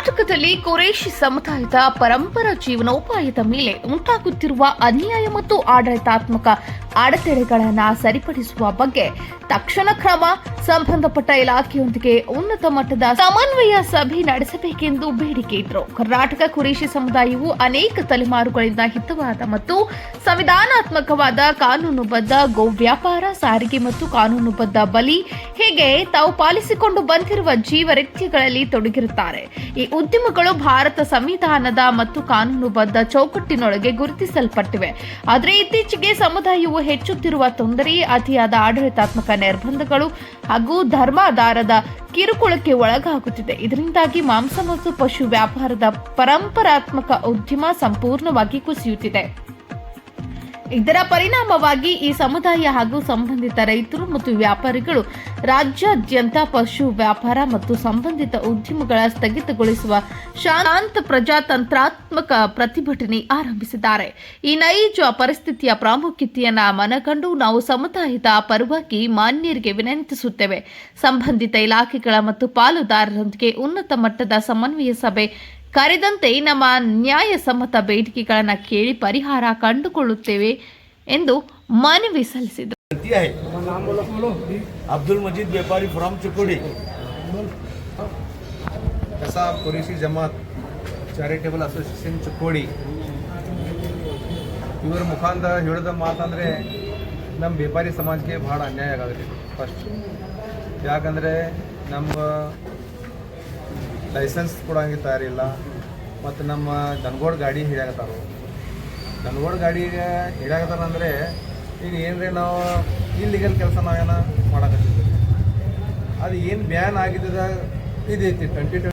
ರಾಜ್ಯದಲ್ಲಿ ಕುರೇಶಿ ಸಮುದಾಯದ ಪರಂಪರ ಜೀವನೋಪಾಯದ ಮೇಲೆ ಉಂಟಾಗುತ್ತಿರುವ ಅನ್ಯಾಯ ಮತ್ತು ಆಡಳಿತಾತ್ಮಕ ಅಡೆತಡೆಗಳನ್ನು ಸರಿಪಡಿಸುವ ಬಗ್ಗೆ ತಕ್ಷಣ ಕ್ರಮ ಸಂಬಂಧಪಟ್ಟ ಇಲಾಖೆಯೊಂದಿಗೆ ಉನ್ನತ ಮಟ್ಟದ ಸಮನ್ವಯ ಸಭೆ ನಡೆಸಬೇಕೆಂದು ಬೇಡಿಕೆ ಇದ್ರು. ಕರ್ನಾಟಕ ಕುರೇಶಿ ಸಮುದಾಯವು ಅನೇಕ ತಲೆಮಾರುಗಳಿಂದ ಹಿತವಾದ ಮತ್ತು ಸಂವಿಧಾನಾತ್ಮಕವಾದ ಕಾನೂನುಬದ್ಧ ಗೋ ವ್ಯಾಪಾರ, ಸಾರಿಗೆ ಮತ್ತು ಕಾನೂನುಬದ್ಧ ಬಲಿ ಹೀಗೆ ತಾವು ಪಾಲಿಸಿಕೊಂಡು ಬಂದಿರುವ ಜೀವ ರೀತ್ಯಗಳಲ್ಲಿ ತೊಡಗಿರುತ್ತಾರೆ. ಈ ಉದ್ಯಮಗಳು ಭಾರತ ಸಂವಿಧಾನದ ಮತ್ತು ಕಾನೂನುಬದ್ಧ ಚೌಕಟ್ಟಿನೊಳಗೆ ಗುರುತಿಸಲ್ಪಟ್ಟಿವೆ. ಆದರೆ ಇತ್ತೀಚೆಗೆ ಸಮುದಾಯವು ಹೆಚ್ಚುತ್ತಿರುವ ತೊಂದರೆ, ಅತಿಯಾದ ಆಡಳಿತಾತ್ಮಕ ನಿರ್ಬಂಧಗಳು ಹಾಗೂ ಧರ್ಮಾಧಾರದ ಕಿರುಕುಳಕ್ಕೆ ಒಳಗಾಗುತ್ತಿದೆ. ಇದರಿಂದಾಗಿ ಮಾಂಸ ಮತ್ತು ಪಶು ವ್ಯಾಪಾರದ ಪರಂಪರಾತ್ಮಕ ಉದ್ಯಮ ಸಂಪೂರ್ಣವಾಗಿ ಕುಸಿಯುತ್ತಿದೆ. ಇದರ ಪರಿಣಾಮವಾಗಿ ಈ ಸಮುದಾಯ ಹಾಗೂ ಸಂಬಂಧಿತ ರೈತರು ಮತ್ತು ವ್ಯಾಪಾರಿಗಳು ರಾಜ್ಯಾದ್ಯಂತ ಪಶು ವ್ಯಾಪಾರ ಮತ್ತು ಸಂಬಂಧಿತ ಉದ್ಯಮಗಳ ಸ್ಥಗಿತಗೊಳಿಸುವ ಶಾಂತ ಪ್ರಜಾತಂತ್ರಾತ್ಮಕ ಪ್ರತಿಭಟನೆ ಆರಂಭಿಸಿದ್ದಾರೆ. ಈ ನೈಜ ಪರಿಸ್ಥಿತಿಯ ಪ್ರಾಮುಖ್ಯತೆಯನ್ನು ಮನಗಂಡು ನಾವು ಸಮುದಾಯದ ಪರವಾಗಿ ಮಾನ್ಯರಿಗೆ ವಿನಂತಿಸುತ್ತೇವೆ. ಸಂಬಂಧಿತ ಇಲಾಖೆಗಳ ಮತ್ತು ಪಾಲುದಾರರೊಂದಿಗೆ ಉನ್ನತ ಮಟ್ಟದ ಸಮನ್ವಯ ಸಭೆ ಕರೆದಂತೆ ನಮ್ಮ ನ್ಯಾಯಸಮ್ಮತ ಬೇಡಿಕೆಗಳನ್ನು ಕೇಳಿ ಪರಿಹಾರ ಕಂಡುಕೊಳ್ಳುತ್ತೇವೆ ಎಂದು ಮನವಿ ಸಲ್ಲಿಸಿದರು. ಅಬ್ದುಲ್ ಮಜೀದ್ ವ್ಯಾಪಾರಿ from Chikkodi. Kasab Qureshi Jamaat charitable association Chikkodi. ಇವರ ಮುಖಾಂತರ ಹೇಳಿದ ಮಾತಂದರೆ ನಮ್ಮ ವ್ಯಾಪಾರಿ ಸಮಾಜಕ್ಕೆ ಭಾಳ ಅನ್ಯಾಯ ಆಗುತ್ತೆ. ಫಸ್ಟ್ ಯಾಕಂದರೆ ನಮ್ಮ ಲೈಸೆನ್ಸ್ ಕೊಡೋಂಗೆ ತಯಾರಿಲ್ಲ. ಮತ್ತು ನಮ್ಮ ದನಗೋಡ್ ಗಾಡಿ ಹಿಡಿಯಾಗತ್ತಾರ ದನಗೋಡ್ ಗಾಡಿ ಹಿಡಿಯಾಕತ್ತಾರ ಅಂದರೆ ಈಗ ಏನ್ರಿ ನಾವು ಇಲ್ಲಿಗಲ್ ಕೆಲಸ ನಾವೇನ ಮಾಡಕತ್ತಿದ್ವಿ. ಅದು ಏನು ಬ್ಯಾನ್ ಆಗಿದ್ದ ಇದೈತಿ ಟ್ವೆಂಟಿ